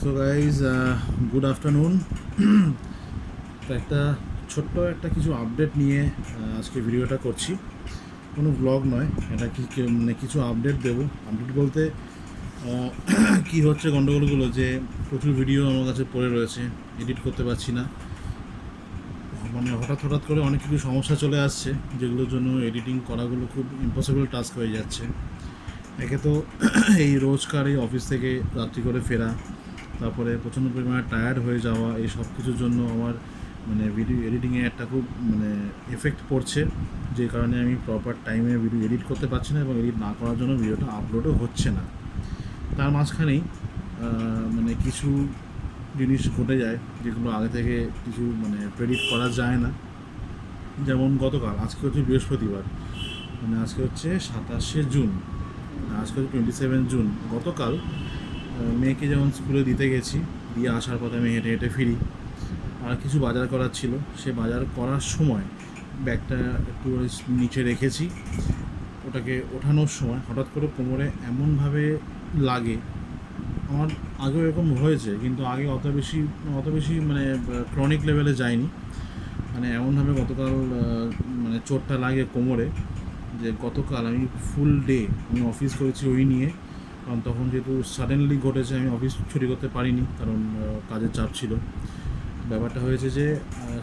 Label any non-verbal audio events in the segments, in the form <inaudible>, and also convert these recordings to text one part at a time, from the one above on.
So guys good afternoon তো একটা ছোট্ট একটা কিছু আপডেট নিয়ে আজকে ভিডিওটা করছি। কোনো ব্লগ নয়, এটা কি মানে কিছু আপডেট দেবো। আপডেট বলতে <clears throat> কি হচ্ছে গণ্ডগোলগুলো যে প্রচুর ভিডিও আমার কাছে পড়ে রয়েছে এডিট করতে পারছি না। মানে হঠাৎ হঠাৎ করে অনেক কিছু সমস্যা চলে আসছে, যেগুলোর জন্য এডিটিং করাগুলো খুব ইম্পসিবল টাস্ক হয়ে যাচ্ছে। একে তো <clears throat> এই রোজকার এই অফিস থেকে রাত্রি করে ফেরা তারপরে প্রচণ্ড পরিমাণে টায়ার্ড হয়ে যাওয়া, এই সব কিছুর জন্য আমার মানে ভিডিও এডিটিংয়ে একটা খুব মানে এফেক্ট পড়ছে, যে কারণে আমি প্রপার টাইমে ভিডিও এডিট করতে পারছি না এবং এডিট না করার জন্য ভিডিওটা আপলোডও হচ্ছে না। তার মাঝখানেই মানে কিছু জিনিস ঘটে যায়, যেগুলো আগে থেকে কিছু মানে প্রেডিক্ট করা যায় না। যেমন গতকাল, আজকে হচ্ছে বৃহস্পতিবার মানে আজকে হচ্ছে সাতাশে জুন, আজকে হচ্ছে টোয়েন্টি সেভেন জুন, গতকাল মেয়েকে যেমন স্কুলে দিতে গেছি, দিয়ে আসার পথে আমি হেঁটে হেঁটে ফিরি। আর কিছু বাজার করার ছিল। সে বাজার করার সময় ব্যাগটা একটু নিচে রেখেছি। ওটাকে ওঠানোর সময় হঠাৎ করে কোমরে এমনভাবে লাগে। আমার আগেও এরকম হয়েছে, কিন্তু আগে অত বেশি অত বেশি মানে ক্রনিক লেভেলে যায়নি মানে এমনভাবে গতকাল মানে চোটটা লাগে কোমরে যে গতকাল আমি ফুল ডে আমি অফিস করেছি ওই নিয়ে। কারণ তখন যেহেতু সাডেনলি ঘটেছে, আমি অফিস ছুটি করতে পারিনি, কারণ কাজের চাপ ছিল। ব্যাপারটা হয়েছে যে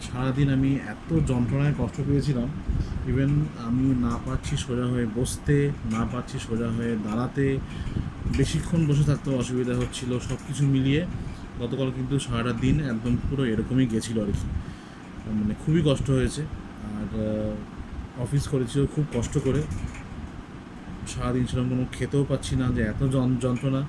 সারাদিন আমি এত যন্ত্রণায় কষ্ট পেয়েছিলাম ইভেন আমি না পারছি সোজা হয়ে বসতে, না পারছি সোজা হয়ে দাঁড়াতে, বেশিক্ষণ বসে থাকতে অসুবিধা হচ্ছিল সব কিছু মিলিয়ে। গতকাল কিন্তু সারাটা দিন একদম পুরো এরকমই গেছিল আর কি মানে খুবই কষ্ট হয়েছে, আর অফিস করেছিও খুব কষ্ট করে। সারাদিন সেরকম কোনো খেতেও পাচ্ছি না, যে এত যন- যন্ত্রণা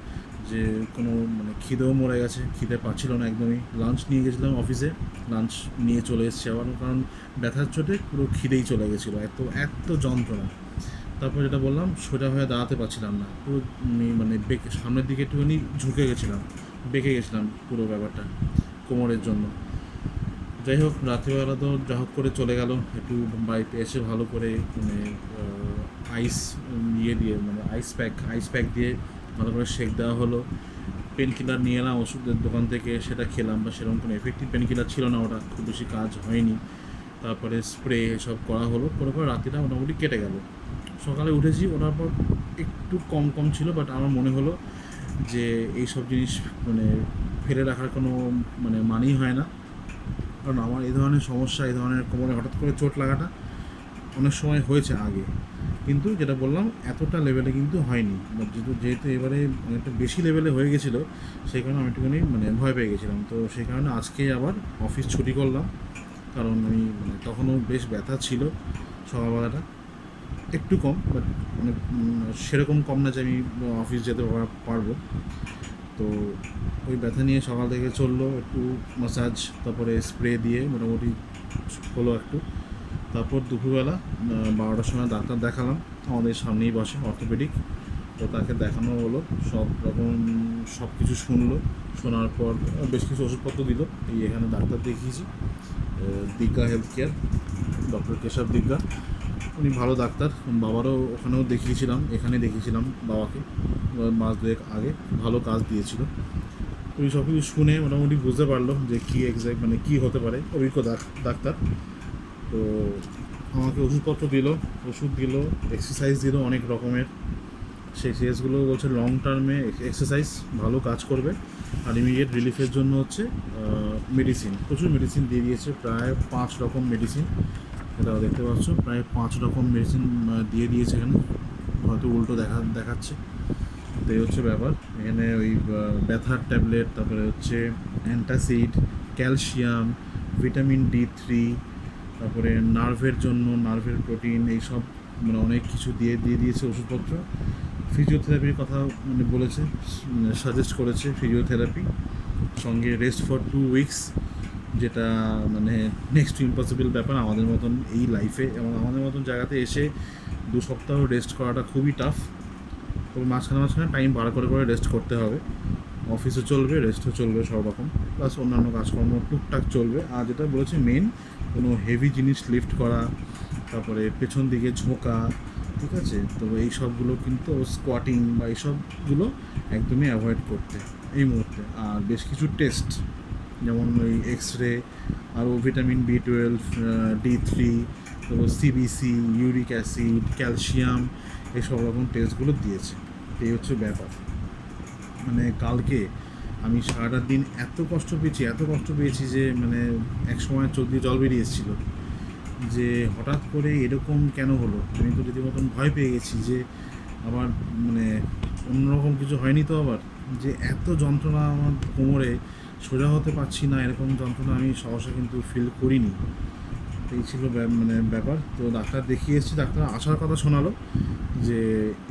যে কোনো মানে খিদেও মরে গেছে, খিদে পাচ্ছিল না একদমই। লাঞ্চ নিয়ে গেছিলাম অফিসে লাঞ্চ নিয়ে চলে এসেছি আবার, কারণ ব্যথার চোটে পুরো খিদেই চলে গেছিল, এত এত যন্ত্রণা। তারপর যেটা বললাম, সোজা হয়ে দাঁড়াতে পারছিলাম না, পুরো মানে বেঁকে, সামনের দিকে একটুখানি ঝুঁকে গেছিলাম, বেঁকে গেছিলাম পুরো ব্যাপারটা কোমরের জন্য। যাই হোক, রাত্রিবেলা তো যা হোক করে চলে গেল, একটু বাড়িতে এসে ভালো করে মানে আইস ইয়ে দিয়ে মানে আইস প্যাক আইস প্যাক দিয়ে ভালো করে শেক দেওয়া হলো। পেন কিলার নিয়ে এলাম, ওষুধের দোকান থেকে সেটা খেলাম, বা সেরকম কোনো এফেক্টিভ পেন কিলার ছিল না, ওটা খুব বেশি কাজ হয়নি। তারপরে স্প্রে এসব করা হলো করে করে রাত্রিটা মোটামুটি কেটে গেল। সকালে উঠেছি, ওঠার পর একটু কম কম ছিল বাট আমার মনে হলো যে এই সব জিনিস মানে ফেলে রাখার কোনো মানে মানেই হয় না। কারণ আমার এই ধরনের সমস্যা, এই ধরনের কোমরে হঠাৎ করে চোট লাগাটা অনেক সময় হয়েছে আগে। কিন্তু যেটা বললাম, এতটা লেভেলে কিন্তু হয়নি। যেহেতু যেহেতু এবারে অনেকটা বেশি লেভেলে হয়ে গেছিল, সেই কারণে আমি একটুখানি মানে ভয় পেয়ে গেছিলাম। তো সেই কারণে আজকে আবার অফিস ছুটি করলাম। কারণ আমি মানে তখনও বেশ ব্যথা ছিল সকালবেলাটা। একটু কম বাট মানে সেরকম কম না যে আমি অফিস যেতে পার- পারব। তো ওই ব্যথা নিয়ে সকাল থেকে চলল, একটু মাসাজ তারপরে স্প্রে দিয়ে মোটামুটি হলো একটু। তারপর দুপুরবেলা বারোটার সময় ডাক্তার দেখালাম। আমাদের সামনেই বসে অর্থোপেডিক তো তাকে দেখানো হলো, সব রকম সব কিছু শুনলো। শোনার পর বেশ কিছু ওষুধপত্র দিল। এই এখানে ডাক্তার দেখিয়েছি Digga health care doctor Keshab Digga উনি ভালো ডাক্তার, বাবারও ওখানেও দেখিয়েছিলাম এখানে দেখিয়েছিলাম বাবাকে। মাস দুয়েক আগে ভালো কাজ দিয়েছিল। উনি সব কিছু শুনে মোটামুটি বুঝতে পারল যে কী এক্সাক্ট মানে কী হতে পারে। অভিজ্ঞ ডাক্তার। তো আমাকে ওষুধপত্র দিল, ওষুধ দিল এক্সারসাইজ দিল অনেক রকমের। সেই এক্সারসাইজগুলো বলছে লং টার্মে এক্সারসাইজ ভালো কাজ করবে, আর ইমিডিয়েট রিলিফের জন্য হচ্ছে মেডিসিন প্রচুর মেডিসিন দিয়ে দিয়েছে, প্রায় পাঁচ রকম মেডিসিন এটা দেখতে পাচ্ছ, প্রায় পাঁচ রকম মেডিসিন দিয়ে দিয়েছে এখানে। হয়তো উল্টো দেখা, দেখাচ্ছে। তো এই হচ্ছে ব্যাপার। এখানে ওই ব্যথার ট্যাবলেট তারপরে হচ্ছে antacid calcium vitamin D three তারপরে নার্ভের জন্য, নার্ভের প্রোটিন, এইসব মানে অনেক কিছু দিয়ে দিয়ে দিয়েছে ওষুধপত্র। ফিজিওথেরাপির কথা মানে বলেছে মানে সাজেস্ট করেছে ফিজিওথেরাপি। সঙ্গে রেস্ট ফর টু উইকস যেটা মানে নেক্সট ইম্পসিবল ব্যাপার আমাদের মতন এই লাইফে এবং আমাদের মতন জায়গাতে এসে দু সপ্তাহ রেস্ট করাটা খুবই টাফ তবে মাঝখানে মাঝখানে টাইম বার করে করে রেস্ট করতে হবে। অফিসও চলবে রেস্টও চলবে সব রকম প্লাস অন্যান্য কাজকর্ম টুকটাক চলবে। আর যেটা বলেছি মেন কোনো হেভি জিনিস লিফট করা, তারপরে পেছন দিকে ঝোঁকা, ঠিক আছে? তো এই সবগুলো কিন্তু স্কোয়াটিং বা এইসবগুলো একদমই অ্যাভয়েড করতে এই মুহূর্তে। আর বেশ কিছু টেস্ট যেমন ওই এক্স রে আরও vitamin B twelve D three তারপর সিবিসি ইউরিক অ্যাসিড ক্যালসিয়াম এইসব রকম টেস্টগুলো দিয়েছে। এই হচ্ছে ব্যাপার। মানে কালকে আমি সারাটা দিন এত কষ্ট পেয়েছি, এত কষ্ট পেয়েছি যে মানে এক সময় চোখ দিয়ে জল বেরিয়ে এসেছিল যে হঠাৎ করে এরকম কেন হলো? আমি তো রীতিমতন ভয় পেয়ে গেছি যে আবার মানে অন্যরকম কিছু হয়নি তো আবার? যে এত যন্ত্রণা আমার কোমরে, সোজা হতে পারছি না, এরকম যন্ত্রণা আমি সহসা কিন্তু ফিল করিনি। এই ছিল মানে ব্যাপার। তো ডাক্তার দেখিয়ে এসেছি, ডাক্তার আসার কথা শোনালো যে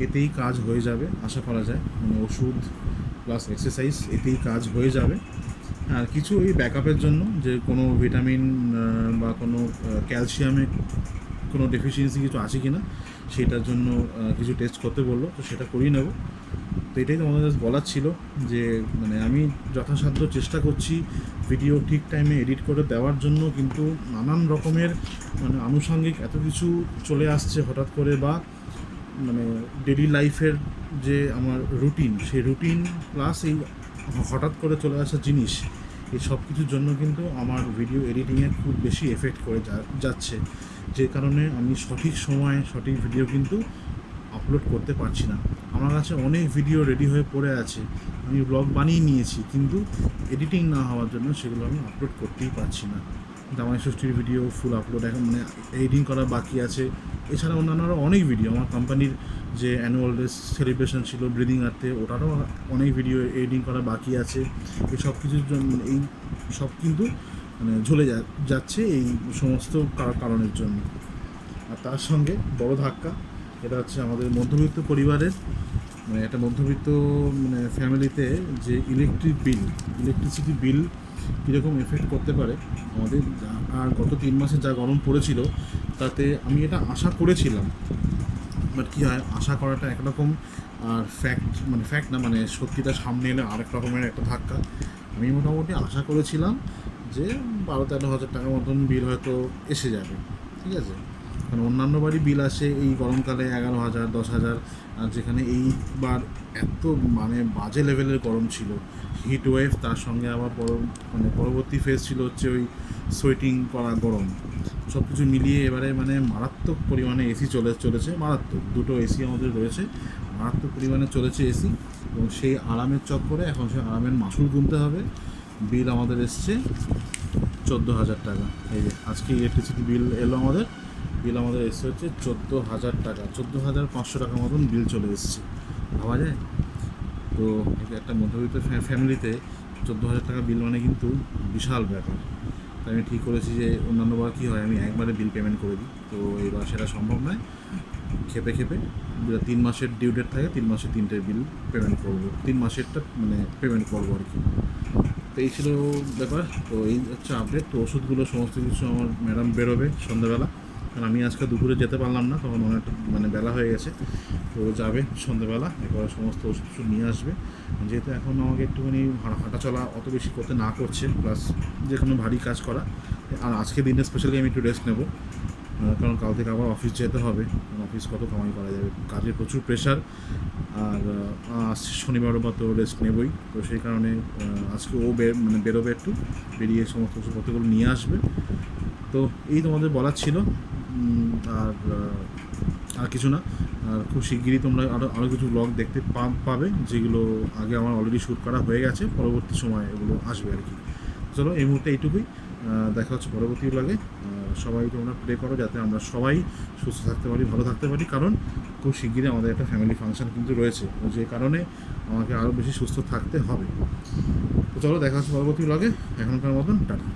এতেই কাজ হয়ে যাবে, আশা করা যায়। মানে ওষুধ প্লাস এক্সারসাইজ এতেই কাজ হয়ে যাবে। আর কিছু ওই ব্যাকআপের জন্য, যে কোনো ভিটামিন বা কোনো ক্যালসিয়ামে কোনো ডেফিসিয়েন্সি কিছু আছে কি না সেটার জন্য কিছু টেস্ট করতে বলল, তো সেটা করিয়ে নেব। তো এটাই তোমাদের বলার ছিল যে মানে আমি যথাসাধ্য চেষ্টা করছি ভিডিও ঠিক টাইমে এডিট করে দেওয়ার জন্য, কিন্তু নানান রকমের মানে আনুষঙ্গিক এত কিছু চলে আসছে হঠাৎ করে বা মানে ডেলি লাইফের যে আমার রুটিন সেই রুটিন প্লাস এই হঠাৎ করে চলে আসা জিনিস, এই সব কিছুর জন্য কিন্তু আমার ভিডিও এডিটিংয়ে খুব বেশি এফেক্ট করে যাচ্ছে। যে কারণে আমি সঠিক সময়ে সঠিক ভিডিও কিন্তু আপলোড করতে পারছি না। আমার কাছে অনেক ভিডিও রেডি হয়ে পড়ে আছে। আমি ব্লগ বানিয়ে নিয়েছি, কিন্তু এডিটিং না হওয়ার জন্য সেগুলো আমি আপলোড করতেই পারছি না। জামাই ষষ্ঠীর ভিডিও ফুল আপলোড এখন মানে এডিটিং করা বাকি আছে। এছাড়া অন্যান্য আরও অনেক ভিডিও আমার কোম্পানির যে অ্যানুয়াল ডে সেলিব্রেশন ছিল ব্রিদিং আর্থে ওটারও অনেক ভিডিও এডিটিং করা বাকি আছে। এই সব কিছুর জন্য, এই সব কিন্তু মানে ঝুলে যাচ্ছে এই সমস্ত কারণের জন্য। আর তার সঙ্গে বড় ধাক্কা, এটা হচ্ছে আমাদের মধ্যবিত্ত পরিবারের মানে একটা মধ্যবিত্ত মানে ফ্যামিলিতে যে ইলেকট্রিক বিল ইলেকট্রিসিটি বিল কীরকম এফেক্ট করতে পারে, আমাদের আর গত তিন মাসে যা গরম পড়েছিল তাতে আমি এটা আশা করেছিলাম। বাট কী হয়, আশা করাটা একরকম আর ফ্যাক্ট মানে ফ্যাক্ট না মানে সত্যিটা সামনে এলে আরেক রকমের একটা ধাক্কা। আমি মোটামুটি আশা করেছিলাম যে বারো তেরো হাজার টাকার মতন বিল হয়তো এসে যাবে। ঠিক আছে? কারণ অন্যান্য বাড়ি বিল আসে এই গরমকালে এগারো হাজার, দশ হাজার, আর যেখানে এইবার এত মানে বাজে লেভেলের গরম ছিল। হিট ওয়েভ তার সঙ্গে আবার পর মানে পরবর্তী ফেজ ছিল হচ্ছে ওই সোয়েটিং করা গরম। সব কিছু মিলিয়ে এবারে মানে মারাত্মক পরিমাণে এসি চলে, চলেছে, মারাত্মক। দুটো এসি আমাদের রয়েছে, মারাত্মক পরিমাণে চলেছে এসি এবং সেই আরামের চক্করে এখন সেই আরামের মাসুল গুনতে হবে। বিল আমাদের এসছে চোদ্দ হাজার টাকা। এই যে আজকে ইলেকট্রিসিটি বিল এলো আমাদের। বিল আমাদের এসছে হচ্ছে চোদ্দ হাজার টাকা, চোদ্দ হাজার পাঁচশো টাকা মতন বিল চলে এসছে। ভাবা যায়? তো একটা মধ্যবিত্ত ফ্যা- ফ্যামিলিতে চোদ্দ হাজার টাকা বিল মানে কিন্তু বিশাল ব্যাপার। তাই আমি ঠিক করেছি যে অন্যান্যবার কী হয়, আমি একবারে বিল পেমেন্ট করে দিই। তো এবার সেটা সম্ভব নয়। খেপে খেপে তিন মাসের ডিউ ডেট থাকে, তিন মাসে তিনটে বিল পেমেন্ট করব। তিন মাসেরটা মানে পেমেন্ট করব আর কি। তো এই ছিল ব্যাপার। তো এই হচ্ছে আপডেট তো ওষুধগুলো, সমস্ত কিছু আমার ম্যাডাম বেরোবে সন্ধ্যাবেলা। কারণ আমি আজকে দুপুরে যেতে পারলাম না, তখন অনেকটা মানে বেলা হয়ে গেছে। তো যাবে সন্ধ্যাবেলা একেবারে সমস্ত ওষুধ নিয়ে আসবে। যেহেতু এখন আমাকে একটুখানি হাঁটা চলা অত বেশি করতে না করছে প্লাস যে কোনো ভারী কাজ করা, আর আজকে দিনে স্পেশালি আমি একটু রেস্ট নেব। কারণ কাল থেকে আবার অফিস যেতে হবে। অফিস কত কামাই করা যাবে? কাজের প্রচুর প্রেশার আর শনিবার বা তো রেস্ট নেবই। তো সেই কারণে আজকে ও মানে বেরোবে একটু। বেরিয়ে সমস্ত ওষুধপত্রগুলো নিয়ে আসবে। তো এই তোমাদের বলার ছিল। আর আর কিছু না। আর খুব শিগগিরই তোমরা আরও আরও কিছু ব্লগ দেখতে পাবে, যেগুলো আগে আমার অলরেডি শ্যুট করা হয়ে গেছে, পরবর্তী সময় এগুলো আসবে আর কি। চলো, এই মুহূর্তে এইটুকুই। দেখা হচ্ছে পরবর্তী ব্লগে সবাই তোমরা প্রে করো যাতে আমরা সবাই সুস্থ থাকতে পারি, ভালো থাকতে পারি, কারণ খুব শিগগিরই আমাদের একটা ফ্যামিলি ফাংশন কিন্তু রয়েছে। যে কারণে আমাকে আরও বেশি সুস্থ থাকতে হবে। তো চলো, দেখা হচ্ছে পরবর্তী ব্লগে এখনকার মতন, টাটা।